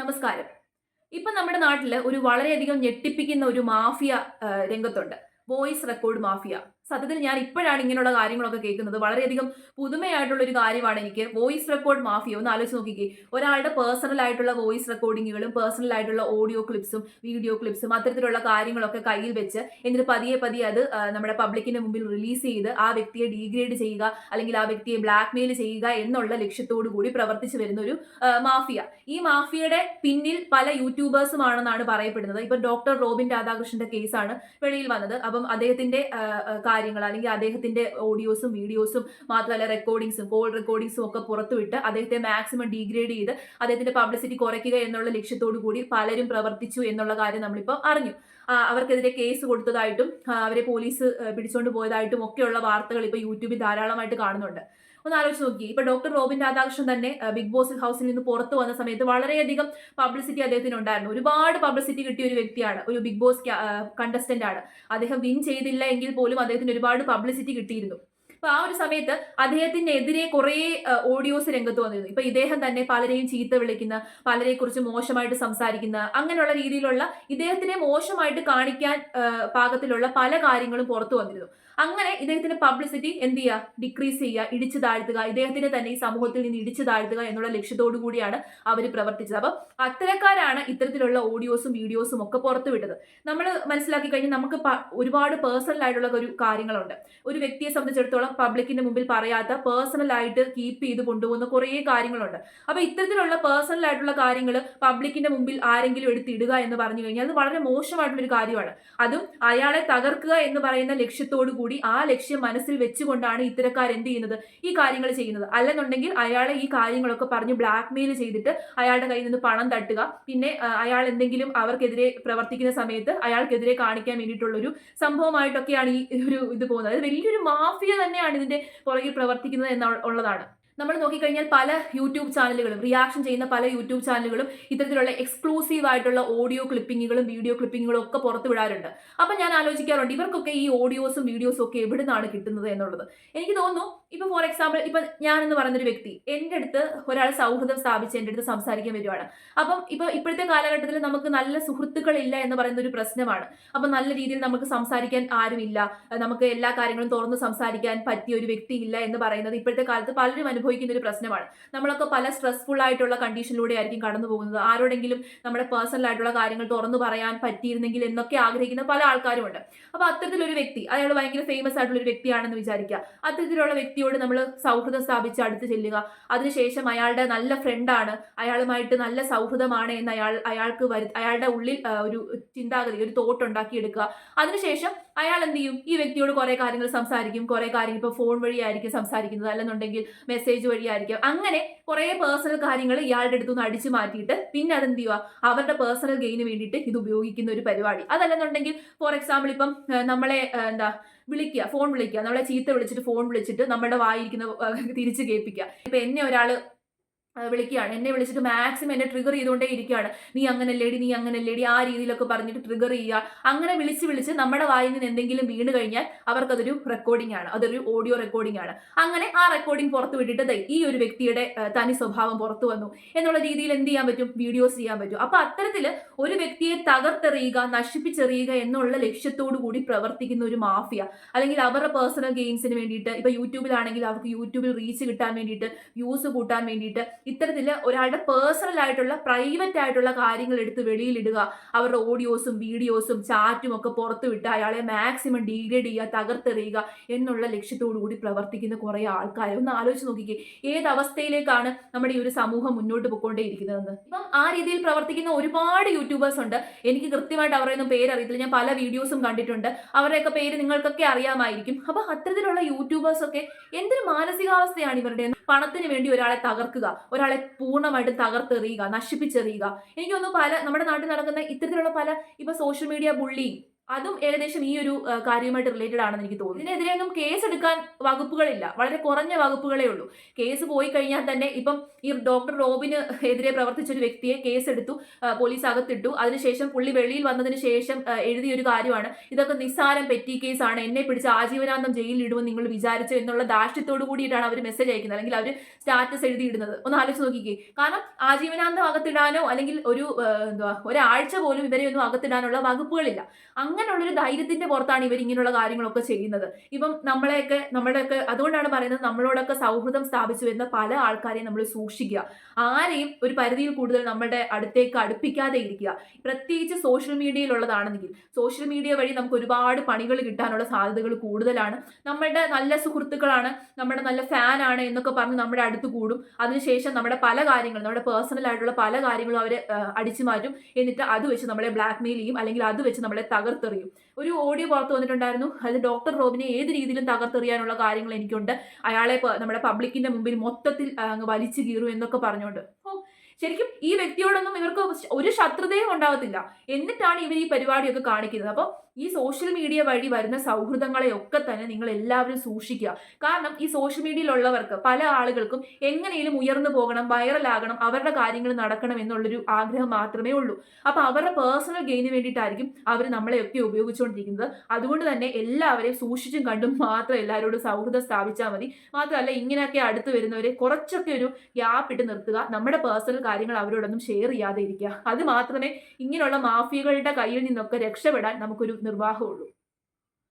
നമസ്കാരം. ഇപ്പൊ നമ്മുടെ നാട്ടിൽ ഒരു വളരെയധികം ഞെട്ടിപ്പിക്കുന്ന ഒരു മാഫിയ രംഗത്തുണ്ട്. Voice record mafia. സത്യത്തിൽ ഞാൻ ഇപ്പോഴാണ് ഇങ്ങനെയുള്ള കാര്യങ്ങളൊക്കെ കേൾക്കുന്നത്. വളരെയധികം പുതുമയായിട്ടുള്ള ഒരു കാര്യമാണ് എനിക്ക്. വോയിസ് റെക്കോർഡ് മാഫിയ ഒന്ന് ആലോചിച്ച് നോക്കിക്കേ. ഒരാളുടെ പേഴ്സണൽ ആയിട്ടുള്ള വോയിസ് റെക്കോർഡിങ്ങുകളും പേഴ്സണൽ ആയിട്ടുള്ള ഓഡിയോ ക്ലിപ്സും വീഡിയോ ക്ലിപ്സും അത്തരത്തിലുള്ള കാര്യങ്ങളൊക്കെ കയ്യിൽ വെച്ച് എന്നിട്ട് പതിയെ പതിയെ അത് നമ്മുടെ പബ്ലിക്കിന്റെ മുമ്പിൽ റിലീസ് ചെയ്ത് ആ വ്യക്തിയെ ഡീഗ്രേഡ് ചെയ്യുക അല്ലെങ്കിൽ ആ വ്യക്തിയെ ബ്ലാക്ക് മെയിൽ ചെയ്യുക എന്നുള്ള ലക്ഷ്യത്തോടു കൂടി പ്രവർത്തിച്ചു വരുന്ന ഒരു മാഫിയ. ഈ മാഫിയയുടെ പിന്നിൽ പല യൂട്യൂബേഴ്സുമാണെന്നാണ് പറയപ്പെടുന്നത്. ഇപ്പൊ ഡോക്ടർ റോബിൻ രാധാകൃഷ്ണന്റെ കേസാണ് വെളിയിൽ വന്നത്. അപ്പം അദ്ദേഹത്തിന്റെ കാര്യങ്ങൾ അല്ലെങ്കിൽ അദ്ദേഹത്തിന്റെ ഓഡിയോസും വീഡിയോസും മാത്രമല്ല റെക്കോർഡിങ്സും കോൾ റെക്കോർഡിങ്സും ഒക്കെ പുറത്തുവിട്ട് അദ്ദേഹത്തെ മാക്സിമം ഡീഗ്രേഡ് ചെയ്ത് അദ്ദേഹത്തിന്റെ പബ്ലിസിറ്റി കുറയ്ക്കുക എന്നുള്ള ലക്ഷ്യത്തോടു കൂടി പലരും പ്രവർത്തിച്ചു എന്നുള്ള കാര്യം നമ്മളിപ്പോൾ അറിഞ്ഞു. അവർക്കെതിരെ കേസ് കൊടുത്തതായിട്ടും അവരെ പോലീസ് പിടിച്ചുകൊണ്ട് പോയതായിട്ടും ഒക്കെയുള്ള വാർത്തകൾ ഇപ്പോൾ യൂട്യൂബിൽ ധാരാളമായിട്ട് കാണുന്നുണ്ട്. ഒന്ന് ആലോചിച്ച് നോക്കി. ഇപ്പൊ ഡോക്ടർ റോബിൻ രാധാകൃഷ്ണൻ തന്നെ ബിഗ് ബോസ് ഹൗസിൽ നിന്ന് പുറത്തു വന്ന സമയത്ത് വളരെയധികം പബ്ലിസിറ്റി അദ്ദേഹത്തിന് ഉണ്ടായിരുന്നു. ഒരുപാട് പബ്ലിസിറ്റി കിട്ടിയ ഒരു വ്യക്തിയാണ് ഒരു ബിഗ് ബോസ് കണ്ടസ്റ്റന്റ് ആണ്. അദ്ദേഹം വിൻ ചെയ്തില്ല എങ്കിൽ പോലും അദ്ദേഹത്തിന് ഒരുപാട് പബ്ലിസിറ്റി കിട്ടിയിരുന്നു. അപ്പൊ ആ ഒരു സമയത്ത് അദ്ദേഹത്തിനെതിരെ കുറെ ഓഡിയോസ് രംഗത്ത് വന്നിരുന്നു. ഇപ്പൊ ഇദ്ദേഹം തന്നെ പലരെയും ചീത്ത വിളിക്കുന്ന പലരെ കുറിച്ച് മോശമായിട്ട് സംസാരിക്കുന്ന അങ്ങനെയുള്ള രീതിയിലുള്ള ഇദ്ദേഹത്തിനെ മോശമായിട്ട് കാണിക്കാൻ പാകത്തിലുള്ള പല കാര്യങ്ങളും പുറത്തു വന്നിരുന്നു. അങ്ങനെ ഇദ്ദേഹത്തിന്റെ പബ്ലിസിറ്റി എന്ത് ചെയ്യുക? ഡിക്രീസ് ചെയ്യുക ഇടിച്ചു താഴ്ത്തുക. ഇദ്ദേഹത്തിനെ തന്നെ ഈ സമൂഹത്തിൽ നിന്ന് ഇടിച്ചു താഴ്ത്തുക എന്നുള്ള ലക്ഷ്യത്തോടു കൂടിയാണ് അവർ പ്രവർത്തിച്ചത്. അപ്പൊ അത്തരക്കാരാണ് ഇത്തരത്തിലുള്ള ഓഡിയോസും വീഡിയോസും ഒക്കെ പുറത്തുവിട്ടത്. നമ്മൾ മനസ്സിലാക്കി കഴിഞ്ഞാൽ നമുക്ക് ഒരുപാട് പേഴ്സണൽ ആയിട്ടുള്ള ഒരു കാര്യങ്ങളുണ്ട്. ഒരു വ്യക്തിയെ സംബന്ധിച്ചിടത്തോളം പബ്ലിക്കിന്റെ മുമ്പിൽ പറയാത്ത പേഴ്സണൽ ആയിട്ട് കീപ്പ് ചെയ്ത് കൊണ്ടുപോകുന്ന കുറേ കാര്യങ്ങളുണ്ട്. അപ്പൊ ഇത്തരത്തിലുള്ള പേഴ്സണൽ ആയിട്ടുള്ള കാര്യങ്ങൾ പബ്ലിക്കിന്റെ മുമ്പിൽ ആരെങ്കിലും എടുത്തിടുക എന്ന് പറഞ്ഞു കഴിഞ്ഞാൽ അത് വളരെ മോശമായിട്ടുള്ള ഒരു കാര്യമാണ്. അതും അയാളെ തകർക്കുക എന്ന് പറയുന്ന ലക്ഷ്യത്തോടു കൂടി ആ ലക്ഷ്യം മനസ്സിൽ വെച്ചുകൊണ്ടാണ് ഇത്തരക്കാർ എന്ത് ചെയ്യുന്നത്? ഈ കാര്യങ്ങൾ ചെയ്യുന്നത്. അല്ലെന്നുണ്ടെങ്കിൽ അയാളെ ഈ കാര്യങ്ങളൊക്കെ പറഞ്ഞ് ബ്ലാക്ക് മെയിൽ ചെയ്തിട്ട് അയാളുടെ കയ്യിൽ നിന്ന് പണം തട്ടുക. പിന്നെ അയാൾ എന്തെങ്കിലും അവർക്കെതിരെ പ്രവർത്തിക്കുന്ന സമയത്ത് അയാൾക്കെതിരെ കാണിക്കാൻ വേണ്ടിയിട്ടുള്ള ഒരു സംഭവമായിട്ടൊക്കെയാണ് ഈ ഒരു ഇത് പോകുന്നത്. അത് വലിയൊരു മാഫിയ തന്നെയാണ് ഇതിന്റെ പുറകിൽ പ്രവർത്തിക്കുന്നത് എന്ന ഉള്ളതാണ്. നമ്മൾ നോക്കിക്കഴിഞ്ഞാൽ പല യൂട്യൂബ് ചാനലുകളും റിയാക്ഷൻ ചെയ്യുന്ന പല യൂട്യൂബ് ചാനലുകളും ഇത്തരത്തിലുള്ള എക്സ്ക്ലൂസീവ് ആയിട്ടുള്ള ഓഡിയോ ക്ലിപ്പിങ്ങുകളും വീഡിയോ ക്ലിപ്പിങ്ങുകളും ഒക്കെ പുറത്തു വിടാറുണ്ട്. അപ്പം ഞാൻ ആലോചിക്കാറുണ്ട് ഇവർക്കൊക്കെ ഈ ഓഡിയോസും വീഡിയോസും ഒക്കെ എവിടെ നിന്നാണ് കിട്ടുന്നത് എന്നുള്ളത്. എനിക്ക് തോന്നുന്നു ഇപ്പൊ ഫോർ എക്സാമ്പിൾ ഇപ്പൊ ഞാൻ എന്ന് പറയുന്നൊരു വ്യക്തി എന്റെ അടുത്ത് ഒരാൾ സൗഹൃദം സ്ഥാപിച്ച് എന്റെ അടുത്ത് സംസാരിക്കാൻ വരുവാണ്. അപ്പം ഇപ്പൊ ഇപ്പോഴത്തെ കാലഘട്ടത്തിൽ നമുക്ക് നല്ല സുഹൃത്തുക്കളില്ല എന്ന് പറയുന്ന ഒരു പ്രശ്നമാണ്. അപ്പൊ നല്ല രീതിയിൽ നമുക്ക് സംസാരിക്കാൻ ആരുമില്ല. നമുക്ക് എല്ലാ കാര്യങ്ങളും തുറന്ന് സംസാരിക്കാൻ പറ്റിയ ഒരു വ്യക്തിയില്ല എന്ന് പറയുന്നത് ഇപ്പോഴത്തെ കാലത്ത് പലരും അനുഭവിക്കുന്ന ഒരു പ്രശ്നമാണ്. നമ്മളൊക്കെ പല സ്ട്രെസ്ഫുൾ ആയിട്ടുള്ള കണ്ടീഷനിലൂടെ ആയിരിക്കും കടന്നു പോകുന്നത്. ആരോടെങ്കിലും നമ്മുടെ പേഴ്സണൽ ആയിട്ടുള്ള കാര്യങ്ങൾ തുറന്നു പറയാൻ പറ്റിയിരുന്നെങ്കിൽ എന്നൊക്കെ ആഗ്രഹിക്കുന്ന പല ആൾക്കാരുമുണ്ട്. അപ്പൊ അത്തരത്തിലൊരു വ്യക്തി അയാൾ ഭയങ്കര ഫേമസ് ആയിട്ടുള്ള ഒരു വ്യക്തിയാണെന്ന് വിചാരിക്കുക. അത്തരത്തിലുള്ള വ്യക്തിയോട് നമ്മൾ സൗഹൃദം സ്ഥാപിച്ച് അടുത്ത് ചെല്ലുക. അതിനുശേഷം അയാളുടെ നല്ല ഫ്രണ്ടാണ് അയാളുമായിട്ട് നല്ല സൗഹൃദമാണ് എന്ന് അയാൾ അയാൾക്ക് വരു അയാളുടെ ഉള്ളിൽ ഒരു ചിന്താഗതി ഒരു തോട്ട് ഉണ്ടാക്കിയെടുക്കുക. അതിനുശേഷം അയാൾ എന്ത് ചെയ്യും? ഈ വ്യക്തിയോട് കുറെ കാര്യങ്ങൾ സംസാരിക്കും. കുറെ കാര്യങ്ങൾ ഇപ്പോൾ ഫോൺ വഴിയായിരിക്കും സംസാരിക്കുന്നത്. അല്ലെന്നുണ്ടെങ്കിൽ മെസ്സേജ് വഴിയായിരിക്കും. അങ്ങനെ കുറെ പേഴ്സണൽ കാര്യങ്ങൾ ഇയാളുടെ അടുത്തുനിന്ന് അടിച്ചു മാറ്റിയിട്ട് പിന്നെ അതെന്ത് ചെയ്യുക അവരുടെ പേഴ്സണൽ ഗെയിന് വേണ്ടിയിട്ട് ഇത് ഉപയോഗിക്കുന്ന ഒരു പരിപാടി. അതല്ലെന്നുണ്ടെങ്കിൽ ഫോർ എക്സാമ്പിൾ ഇപ്പം നമ്മളെ എന്താ വിളിക്കുക ഫോൺ വിളിക്കുക. നമ്മളെ ചീത്ത വിളിച്ചിട്ട് ഫോൺ വിളിച്ചിട്ട് നമ്മുടെ വായിരിക്കുന്ന തിരിച്ച് കേൾപ്പിക്കുക. ഇപ്പൊ എന്നെ ഒരാൾ വിളിക്കുകയാണ്. എന്നെ വിളിച്ചിട്ട് മാക്സിമം എന്നെ ട്രിഗർ ചെയ്തുകൊണ്ടേ ഇരിക്കുകയാണ്. നീ അങ്ങനെ ലേഡി നീ അങ്ങനെ ലേഡി ആ രീതിയിലൊക്കെ പറഞ്ഞിട്ട് ട്രിഗർ ചെയ്യുക. അങ്ങനെ വിളിച്ച് വിളിച്ച് നമ്മുടെ വായിൽ നിന്ന് എന്തെങ്കിലും വീണ് കഴിഞ്ഞാൽ അവർക്കതൊരു റെക്കോർഡിംഗ് ആണ്. അതൊരു ഓഡിയോ റെക്കോർഡിംഗ് ആണ്. അങ്ങനെ ആ റെക്കോർഡിംഗ് പുറത്തു വിട്ടിട്ട് ഈ ഒരു വ്യക്തിയുടെ തനി സ്വഭാവം പുറത്തു വന്നു. എന്നുള്ള രീതിയിൽ എന്ത് ചെയ്യാൻ പറ്റും? വീഡിയോസ് ചെയ്യാൻ പറ്റും. അപ്പൊ അത്തരത്തിൽ ഒരു വ്യക്തിയെ തകർത്തെറിയുക നശിപ്പിച്ചെറിയുക എന്നുള്ള ലക്ഷ്യത്തോടു കൂടി പ്രവർത്തിക്കുന്ന ഒരു മാഫിയ. അല്ലെങ്കിൽ അവരുടെ പേഴ്സണൽ ഗെയിംസിന് വേണ്ടിയിട്ട് ഇപ്പൊ യൂട്യൂബിലാണെങ്കിൽ അവർക്ക് യൂട്യൂബിൽ റീച്ച് കിട്ടാൻ വേണ്ടിയിട്ട് വ്യൂസ് കൂട്ടാൻ വേണ്ടിയിട്ട് ഇത്തരത്തിൽ ഒരാളുടെ പേഴ്സണൽ ആയിട്ടുള്ള പ്രൈവറ്റ് ആയിട്ടുള്ള കാര്യങ്ങൾ എടുത്ത് വെളിയിലിടുക. അവരുടെ ഓഡിയോസും വീഡിയോസും ചാറ്റും ഒക്കെ പുറത്തു വിട്ട് അയാളെ മാക്സിമം ഡീഗ്രേഡ് ചെയ്യുക തകർത്തെറിയുക എന്നുള്ള ലക്ഷ്യത്തോടു കൂടി പ്രവർത്തിക്കുന്ന കുറേ ആൾക്കാരെ ഒന്ന് ആലോചിച്ച് നോക്കിക്കേ. ഏത് അവസ്ഥയിലേക്കാണ് നമ്മുടെ ഈ ഒരു സമൂഹം മുന്നോട്ട് പോയിക്കൊണ്ടേയിരിക്കുന്നതെന്ന്? ഇപ്പം ആ രീതിയിൽ പ്രവർത്തിക്കുന്ന ഒരുപാട് യൂട്യൂബേഴ്സ് ഉണ്ട്. എനിക്ക് കൃത്യമായിട്ട് അവരുടെ അവരെയൊന്നും പേരറിയത്തില്ല. ഞാൻ പല വീഡിയോസും കണ്ടിട്ടുണ്ട്. അവരുടെയൊക്കെ പേര് നിങ്ങൾക്കൊക്കെ അറിയാമായിരിക്കും. അപ്പം അത്തരത്തിലുള്ള യൂട്യൂബേഴ്സൊക്കെ എന്തൊരു മാനസികാവസ്ഥയാണ് ഇവരുടെ പണത്തിന് വേണ്ടി ഒരാളെ തകർക്കുക. ഒരാളെ പൂർണമായിട്ടും തകർത്തെറിയുക നശിപ്പിച്ചെറിയുക. എനിക്ക് തോന്നുന്നു പല നമ്മുടെ നാട്ടിൽ നടക്കുന്ന ഇത്തരത്തിലുള്ള പല ഇപ്പൊ സോഷ്യൽ മീഡിയ ബുള്ളിങ് അതും ഏകദേശം ഈ ഒരു കാര്യവുമായിട്ട് റിലേറ്റഡ് ആണെന്ന് എനിക്ക് തോന്നുന്നു. ഇതിനെതിരെ ഒന്നും കേസ് എടുക്കാൻ വകുപ്പുകളില്ല. വളരെ കുറഞ്ഞ വകുപ്പുകളേ ഉള്ളൂ. കേസ് പോയി കഴിഞ്ഞാൽ തന്നെ ഇപ്പം ഈ ഡോക്ടർ റോബിന് എതിരെ പ്രവർത്തിച്ച ഒരു വ്യക്തിയെ കേസ് എടുത്തു പോലീസ് അകത്തിട്ടു. അതിനുശേഷം പുള്ളി വെളിയിൽ വന്നതിന് ശേഷം എഴുതിയ ഒരു കാര്യമാണ് ഇതൊക്കെ നിസ്സാരം പെറ്റി കേസാണ് എന്നെ പിടിച്ച് ആജീവനാന്തം ജയിലിൽ ഇടുമെന്ന് നിങ്ങൾ വിചാരിച്ചു എന്നുള്ള ദാഷ്ട്യത്തോടു കൂടിയിട്ടാണ് അവർ മെസ്സേജ് അയക്കുന്നത്. അല്ലെങ്കിൽ അവർ സ്റ്റാറ്റസ് എഴുതിയിടുന്നത്. ഒന്ന് ആലോചിച്ച് നോക്കിക്കേ. കാരണം ആജീവനാന്തം അകത്തിടാനോ അല്ലെങ്കിൽ ഒരു എന്തുവാ ഒരാഴ്ച പോലും ഇവരെ ഒന്നും അകത്തിടാനുള്ള വകുപ്പുകളില്ല. അങ്ങനെയുള്ളൊരു ധൈര്യത്തിന്റെ പുറത്താണ് ഇവർ ഇങ്ങനെയുള്ള കാര്യങ്ങളൊക്കെ ചെയ്യുന്നത്. ഇപ്പം നമ്മളെയൊക്കെ നമ്മുടെയൊക്കെ അതുകൊണ്ടാണ് പറയുന്നത് നമ്മളോടൊക്കെ സൗഹൃദം സ്ഥാപിച്ചു വരുന്ന പല ആൾക്കാരെയും നമ്മൾ സൂക്ഷിക്കുക. ആരെയും ഒരു പരിധിയിൽ കൂടുതൽ നമ്മുടെ അടുത്തേക്ക് അടുപ്പിക്കാതെ ഇരിക്കുക. പ്രത്യേകിച്ച് സോഷ്യൽ മീഡിയയിലുള്ളതാണെങ്കിൽ സോഷ്യൽ മീഡിയ വഴി നമുക്ക് ഒരുപാട് പണികൾ കിട്ടാനുള്ള സാധ്യതകൾ കൂടുതലാണ്. നമ്മളുടെ നല്ല സുഹൃത്തുക്കളാണ് നമ്മുടെ നല്ല ഫാനാണ് എന്നൊക്കെ പറഞ്ഞ് നമ്മുടെ അടുത്ത് കൂടും. അതിനുശേഷം നമ്മുടെ പല കാര്യങ്ങളും നമ്മുടെ പേഴ്സണൽ ആയിട്ടുള്ള പല കാര്യങ്ങളും അവർ അടിച്ചു മാറ്റും എന്നിട്ട് അത് വെച്ച് നമ്മളെ ബ്ലാക്ക് മെയിൽ ചെയ്യും. അല്ലെങ്കിൽ അത് വെച്ച് നമ്മളെ തകർത്തെറിയും. ഒരു ഓഡിയോ പുറത്ത് വന്നിട്ടുണ്ടായിരുന്നു. അത് ഡോക്ടർ റോബിനെ ഏത് രീതിയിലും തകർത്തെറിയാനുള്ള കാര്യങ്ങൾ എനിക്കുണ്ട്. അയാളെ നമ്മുടെ പബ്ലിക്കിന്റെ മുമ്പിൽ മൊത്തത്തിൽ അങ്ങ് വലിച്ചു കീറും എന്നൊക്കെ പറഞ്ഞുകൊണ്ട്. ഓ ശരിക്കും ഈ വ്യക്തിയോടൊന്നും ഇവർക്ക് ഒരു ശത്രുതയും ഉണ്ടാവത്തില്ല എന്നിട്ടാണ് ഇവർ ഈ പരിപാടിയൊക്കെ കാണിക്കുന്നത്. അപ്പോൾ ഈ സോഷ്യൽ മീഡിയ വഴി വരുന്ന സൗഹൃദങ്ങളെയൊക്കെ തന്നെ നിങ്ങൾ എല്ലാവരും സൂക്ഷിക്കുക. കാരണം ഈ സോഷ്യൽ മീഡിയയിലുള്ളവർക്ക് പല ആളുകൾക്കും എങ്ങനെയും ഉയർന്നു പോകണം വൈറലാകണം അവരുടെ കാര്യങ്ങൾ നടക്കണം എന്നുള്ളൊരു ആഗ്രഹം മാത്രമേ ഉള്ളൂ. അപ്പോൾ അവരുടെ പേഴ്സണൽ ഗെയിന് വേണ്ടിയിട്ടായിരിക്കും അവർ നമ്മളെയൊക്കെ ഉപയോഗിച്ചുകൊണ്ടിരിക്കുന്നത്. അതുകൊണ്ട് തന്നെ എല്ലാവരെയും സൂക്ഷിച്ചും കണ്ടും മാത്രം എല്ലാവരോടും സൗഹൃദം സ്ഥാപിച്ചാൽ മതി. മാത്രമല്ല ഇങ്ങനെയൊക്കെ അടുത്ത് വരുന്നവരെ കുറച്ചൊക്കെ ഒരു ഗ്യാപ്പ് ഇട്ട് നിർത്തുക. നമ്മുടെ പേഴ്സണൽ കാര്യങ്ങൾ അവരോടൊന്നും ഷെയർ ചെയ്യാതെ ഇരിക്കുക. അത് മാത്രമേ ഇങ്ങനെയുള്ള മാഫിയകളുടെ കയ്യിൽ നിന്നൊക്കെ രക്ഷപ്പെടാൻ നമുക്കൊരു நிர்வாக ஒழு